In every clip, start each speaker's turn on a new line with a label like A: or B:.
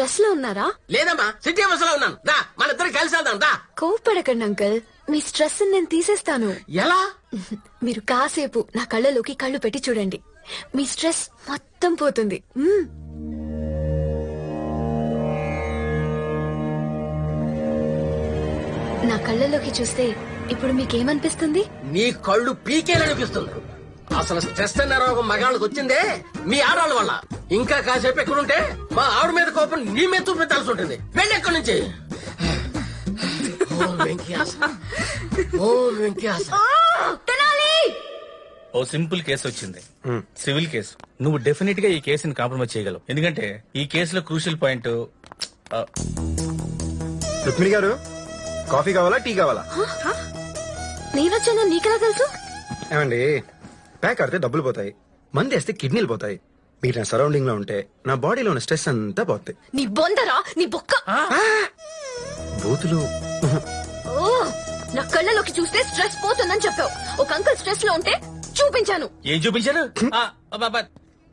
A: స్ట్రెస్లో ఉన్నారా?
B: లేదమ్మా సిటీ బస్లో ఉన్నాను. దా మన ఇద్దరు కలిసి వెళ్దాం దా.
A: కోపడకండి అంకుల్. మీ స్ట్రెస్ నేను తీసేస్తాను.
B: ఎలా?
A: మీరు కాసేపు నా కళ్ళలోకి కళ్ళు పెట్టి చూడండి. మీ స్ట్రెస్ మొత్తం పోతుంది. మ్మ్. నా కళ్ళలోకి చూస్తే ఇప్పుడు మీకేమనిపిస్తుంది?
B: నీ కళ్ళు పీకేలనిపిస్తుంది. అసలు స్ట్రెస్ అన్న రోగం మగాళ్ళకి వచ్చిందే మీ ఆడవాళ్ళ వల్ల. ఇంకా కాసేపు ఎక్కడుంటే మా ఆవిడ మీద కోపం నీ మీద చూపించాల్సి ఉంటుంది వెళ్ళి ఎక్కడి నుంచి? ఓ వెంకయాస. ఓ వెంకయాస.
C: ఓ సింపుల్ కేసు వచ్చింది. Civil case. నువ్వు డెఫినెట్గా ఈ కేసుని కాంప్రమైజ్ చేయగలవు. ఎందుకంటే ఈ కేసులో క్రూషియల్ పాయింట్
D: రుక్మిణి గారు కాఫీ కావాలా టీ కావాలా?
A: నేనొచ్చాను నీకెలా తెలుసు?
D: ఏమండి ప్యాక్ ఆడితే డబ్బులు పోతాయి. మంది వేస్తే కిడ్నీలు పోతాయి. మీరు నా సరౌండింగ్లో ఉంటే నా బాడీలో ఉన్న స్ట్రెస్ అంతా పోతాయి.
A: నీ బొందరా? నీ బొక్క?
D: బూతులు.
A: ఓ నా కళ్ళలోకి చూస్తే స్ట్రెస్ పోతుందని చెప్పావు. ఒక అంకుల్ స్ట్రెస్లో ఉంటే చూపించాను.
C: ఏం అబ్బబ్బా.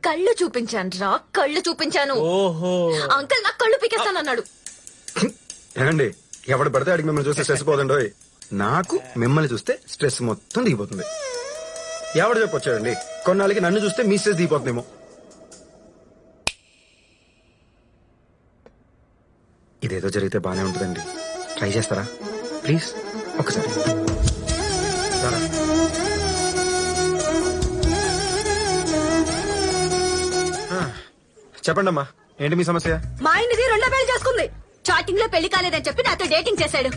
A: కళ్ళు చూపించాను రా కళ్ళు చూపించాను.
C: ఓహో.
A: అంకుల్ నా కళ్ళు పీకేస్తానన్నాడు
D: ఏమండి ఎవడు పడితే అడిగి మిమ్మల్ని చూస్తే స్ట్రెస్ పోతుండోయ్ నాకు మిమ్మల్ని చూస్తే స్ట్రెస్ మొత్తం దిగిపోతుంది. ఎవడు చెప్పొచ్చాడండి కొన్నాళ్ళకి నన్ను చూస్తే మిస్సెస్ స్ట్రెస్ దిగిపోతుందేమో. ఇదేదో జరిగితే బానే ఉంటుందండి. ట్రై చేస్తారా? ప్లీజ్ ఒకసారి. చెప్పండమ్మా ఏంటి మీ సమస్య?
A: మా ఆయనది రెండో పెళ్ళి చేసుకుంది. చాటింగ్లో పెళ్ళి కాలేదని చెప్పి నాతో డేటింగ్ చేశాడు.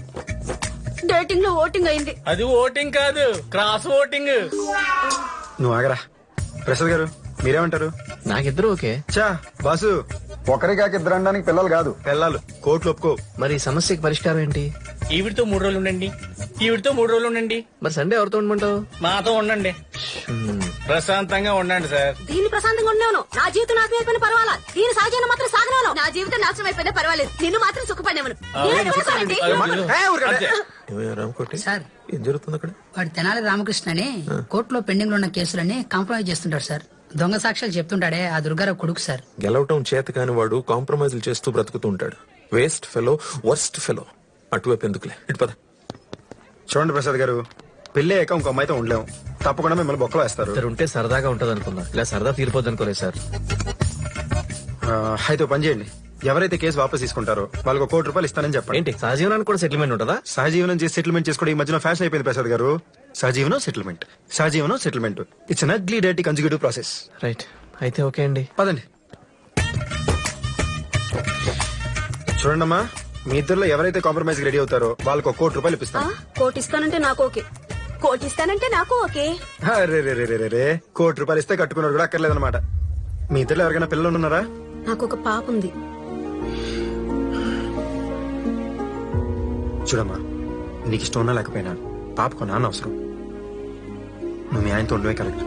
A: డేటింగ్లో ఓటింగ్ అయింది.
C: అది ఓటింగ్ కాదు క్రాస్ ఓటింగ్.
D: నువ్వు ఆగరా. ప్రసాద్ గారు మీరేమంటారు?
E: నాకిద్దరు ఓకే.
D: చా బాసు
F: ఒకరి కాక ఇద్దరు అనడానికి పిల్లలు కాదు.
D: పెళ్ళాలు కోట్లు ఒప్పుకో.
E: మరి ఈ సమస్యకి పరిష్కారం ఏంటి?
C: ఈవిడితో మూడు రోజులు ఉండండి. ఈవిడితో మూడు రోజులు ఉండండి.
E: మరి సండే ఎవరితో ఉండమంటావు?
C: మాతో ఉండండి. ప్రశాంతంగా ఉండండి సార్.
A: దీన్ని ప్రశాంతంగా ఉన్నాను నా జీవితం నాశనం అయిపోయిన పర్వాలా? దీని సహజాన్ని మాత్రం సాగనాను నా జీవితం నాశనం అయిపోయినా పర్వాలేదు. నిన్ను మాత్రం సుఖపడేవను
G: సార్.
E: ఏం జరుగుతుంది అక్కడ?
G: వాడు తెనాలి రామకృష్ణ అని కోర్టులో పెండింగ్లో ఉన్న కేసులన్నీ కాంప్రమైజ్ చేస్తుంటాడు సార్. దొంగ సాక్ష్యాలు చెప్తుంటాడే ఆ దుర్గారావు కొడుకు సార్.
H: గెలవటం చేత కాని వాడు కాంప్రమైజ్లు చేస్తూ బ్రతుకుతూ ఉంటాడు. వేస్ట్ ఫెలో వర్స్ట్ ఫెలో అటువైపు ఎందుకులే? ఇటు పద.
D: చూడండి ప్రసాద్ గారు పెళ్ళి అయ్యాక ఇంకో అమ్మాయితో ఉండలేము తప్పకుండా మిమ్మల్ని బొక్కలో వేస్తారు.
E: ఇద్దరు ఉంటే సరదాగా ఉంటది అనుకున్నా ఇలా సరదా తీరిపోద్ది అనుకోలేదు సార్.
D: ఆ, అయితే ఓ పని చేయండి. ఎవరైతే కేసు వాపస్ తీసుకుంటారో వాళ్ళకి కోటి రూపాయలు ఇస్తానని చెప్పండి.
E: ఏంటి సహజీవనానికి కూడా సెటిల్మెంట్ ఉంటుందా?
D: సహజీవనం చేసి సెటిల్మెంట్ చేసుకోవడం ఈ మధ్యన ఫ్యాషన్ అయిపోయింది ప్రసాద్ గారు. సహజీవనం సెటిల్మెంట్ సహజీవనం సెటిల్మెంట్ ఇట్స్ అన్ అగ్లీ డైటీ కన్సిక్యూటివ్ ప్రాసెస్
E: రైట్ అయితే ఓకే అండి.
D: పదండి. చూడండమ్మా మీ ఇద్దరులో ఎవరైతే కాంప్రమైజ్ రెడీ అవుతారో వాళ్ళకి ఒక కోటి రూపాయలు ఇప్పిస్తాను.
A: కోటిస్తానంటే నాకు ఓకే. కోటిస్తానంటే నాకు ఓకే.
D: అరే రే రే రే రే కోటి రూపాయలు ఇస్తే కట్టుకున్నారు కూడా అక్కర్లేదన్నమాట. మీ ఇద్దరులో ఎవరికైనా పిల్లలు ఉన్నారా?
A: నాకు ఒక పాప ఉంది.
D: చూడమ్మా. నీకు ఇష్టం ఉన్నా లేకపోయినా పాపకు నాన్న అవసరం. నువ్వు మీ ఆయనతో ఉండవే కరెక్ట్.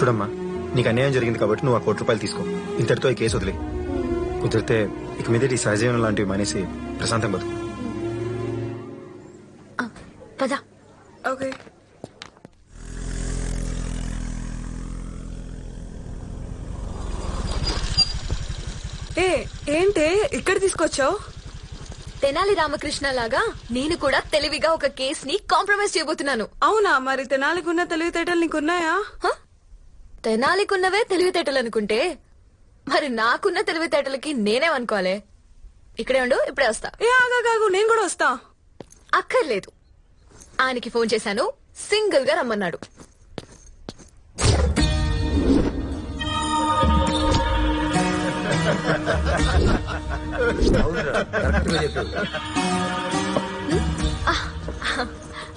D: చూడమ్మా నీకు అన్యాయం జరిగింది కాబట్టి నువ్వు ఆ కోటి రూపాయలు తీసుకో. ఇంతటితో ఈ కేసు వదిలే. కుదిరితే ఇక మీదటి ఈ సహజీవనం లాంటివి మానేసి ప్రశాంతం బతుకు.
A: పద.
I: ఏ ఏంటే ఇక్కడ తీసుకొచ్చావు?
A: తెనాలి రామకృష్ణ లాగా నేను కూడా తెలివిగా ఒక కేస్ని కాంప్రమైజ్ చేయబోతున్నాను.
I: అవునా? మరి తెనాలికున్న తెలివితేటలు నీకున్నాయా?
A: హ? తెనాలికున్నవే తెలివితేటలు అనుకుంటే మరి నాకున్న తెలివితేటలకి నేనేమనుకోవాలి? ఇక్కడే ఉండు ఇప్పుడే వస్తా.
I: ఏ నేను కూడా వస్తా.
A: అక్కర్లేదు. ఆయనకి ఫోన్ చేశాను సింగిల్గా రమ్మన్నాడు.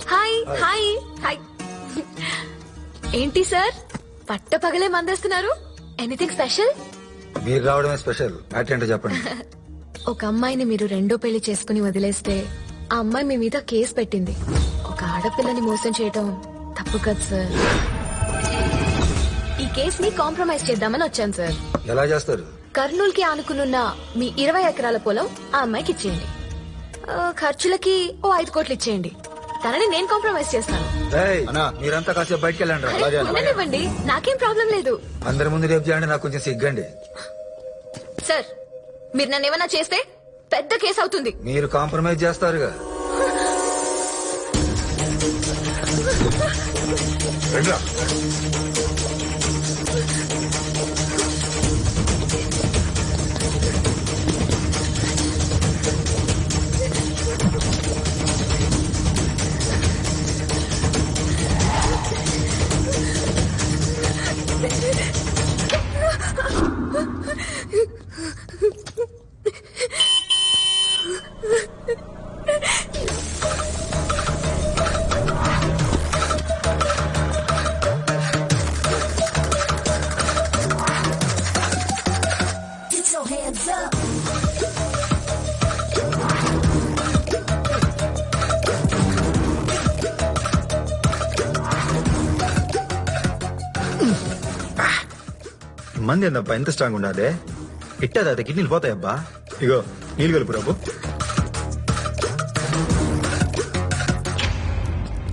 A: Hi hi hi. ఏంటి సార్? పట్ట పగలే మందేస్తున్నారు? ఎనీథింగ్ స్పెషల్
F: మీరు రావడమే స్పెషల్. ఏంటో చెప్పండి.
A: ఒక అమ్మాయిని మీరు రెండో పెళ్ళి చేసుకుని వదిలేస్తే ఆ అమ్మాయి మీ మీద కేసు పెట్టింది. ఒక ఆడపిల్లని మోసం చేయటం తప్పు కదా సార్. ఈ కేస్ని కాంప్రమైజ్ చేద్దామని వచ్చాను సార్.
F: ఎలా చేస్తారు?
A: కర్నూలు కి ఆనుకునున్న మీ ఇరవై ఎకరాల పొలం ఆ అమ్మాయికి ఇచ్చేయండి. ఆ, ఖర్చులకి ఓ ఐదు కోట్లు ఇచ్చేయండి. తనని నేను కాంప్రమైజ్ చేస్తాను.
F: అన్నా మీరంతా కాసేపు బయటకు వెళ్ళండి రా.
A: అరే, ఉండనివ్వండి నాకేం ప్రాబ్లం లేదు.
F: అందరి ముందు రేపు చేయండి నాకు కొంచెం సిగ్గండి.
A: సార్ మీరు నన్ను ఏమైనా చేస్తే పెద్ద కేసు అవుతుంది.
F: మీరు కాంప్రమైజ్ చేస్తారుగా.
D: మంది ఏందబ్బా ఎంత స్ట్రాంగ్ ఉండదే ఇట్టా అది కిడ్నీలు పోతాయబ్బా. ఇగో నీళ్ళు కలుపు రాబు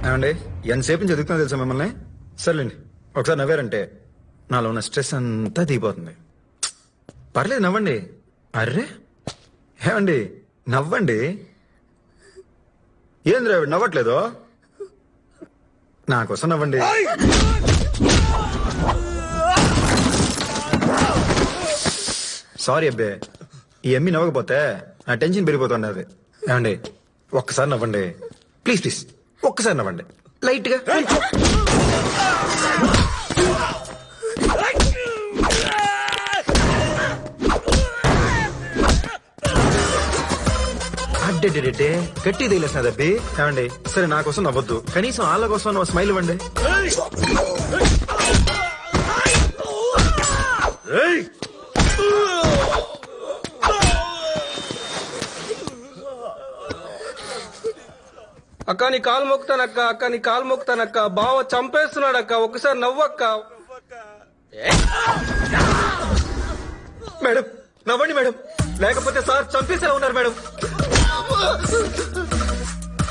D: ఏమండి ఎంతసేపు చదువుతున్నా తెలుసా మిమ్మల్ని? సర్లేండి ఒకసారి నవ్వారంటే నాలో ఉన్న స్ట్రెస్ అంతా దిగిపోతుంది. పర్లేదు నవ్వండి. అర్రే? ఏమండి నవ్వండి. ఏంద్రా నవ్వట్లేదు? నా కోసం నవ్వండి. సారీ అబ్బే. ఈ అమ్మి నవ్వకపోతే నా టెన్షన్ పెరిగిపోతుండదు ఏమండి? ఒక్కసారి నవ్వండి. ప్లీజ్ ప్లీజ్ ఒక్కసారి నవ్వండి. లైట్గా అడ్డెడ్డెడ్డే గట్టి తగిలేసిన దబ్బి ఏమండి? సరే నా కోసం నవ్వద్దు. కనీసం వాళ్ళ కోసం స్మైల్ ఇవ్వండి.
J: అక్క నీ కాలు మొక్కుతానక్క అక్క నీ కాలు మొక్కుతానక్క. బావ చంపేస్తున్నాడక్క. ఒకసారి నవ్వక్క.
D: మేడం నవ్వండి మేడం. లేకపోతే సార్ చంపేసే ఉన్నారు మేడం.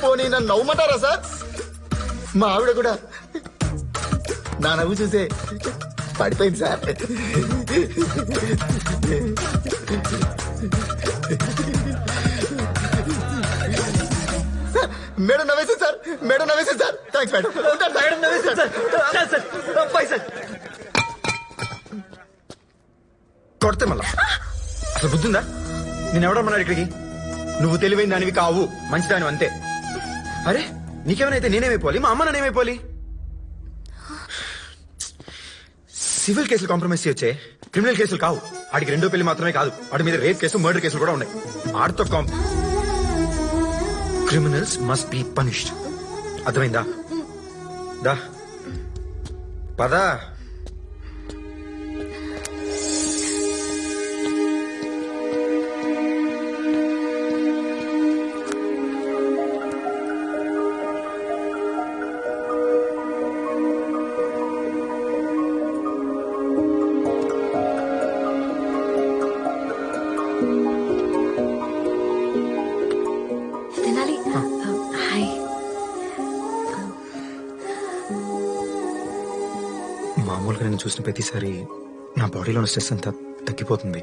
F: పోనీ నన్ను నవ్వమంటారా సార్? మా ఆవిడ కూడా నా నవ్వు చూసే పడిపోయింది సార్. మేడం నవ్వేసింది సార్. మేడం నవ్వేసింది సార్. థ్యాంక్స్ మేడం ఉంటాను సార్. మేడం నవ్వేసింది సార్.
D: Bye sir. కొడితే మళ్ళా. అసలు బుద్ధిందా? నేను ఎవడమ్మన్నాడు ఇక్కడికి? నువ్వు తెలివైన దానివి కావు. మంచిదాని అంతే. అరే నీకేమైనా నేనేమైపోవాలి మా అమ్మ నానేమైపోవాలి సివిల్ కేసులు కాంప్రమైజ్ చేయొచ్చే. క్రిమినల్ కేసులు కావు. ఆడికి రెండో పెళ్ళి మాత్రమే కాదు. వాడి మీద రేప్ కేసు మర్డర్ కేసులు కూడా ఉన్నాయి. ఆడితో కాంప్ క్రిమినల్స్ మస్ట్ బి పనిష్డ్ అర్థమైందా? దా. పదా. నేను చూసిన ప్రతిసారి నా బాడీలో ఉన్న స్ట్రెస్ అంతా తగ్గిపోతుంది.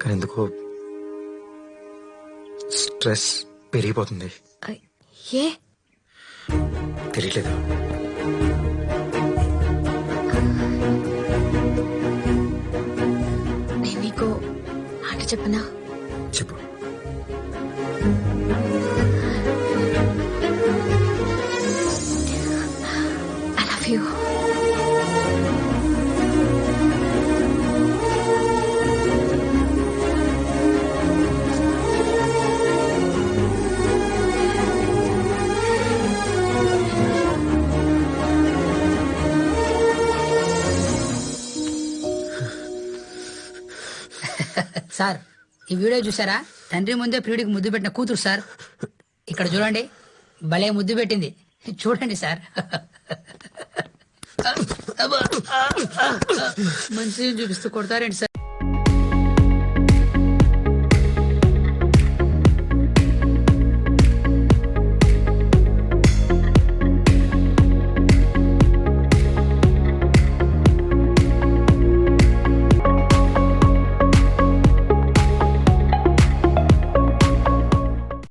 D: కానీ ఎందుకో స్ట్రెస్ పెరిగిపోతుంది.
A: ఏ?
D: తెలియట్లేదు
A: నేను నీకు మాట చెప్పనా?
D: చెప్పు.
A: ఐ లవ్ యూ
G: సార్ ఈ వీడియో చూసారా? తండ్రి ముందే ప్రియుడికి ముద్దు పెట్టిన కూతురు సార్. ఇక్కడ చూడండి భలే ముద్దు పెట్టింది. చూడండి సార్. మంచి చూపిస్తూ కొడతారండి సార్?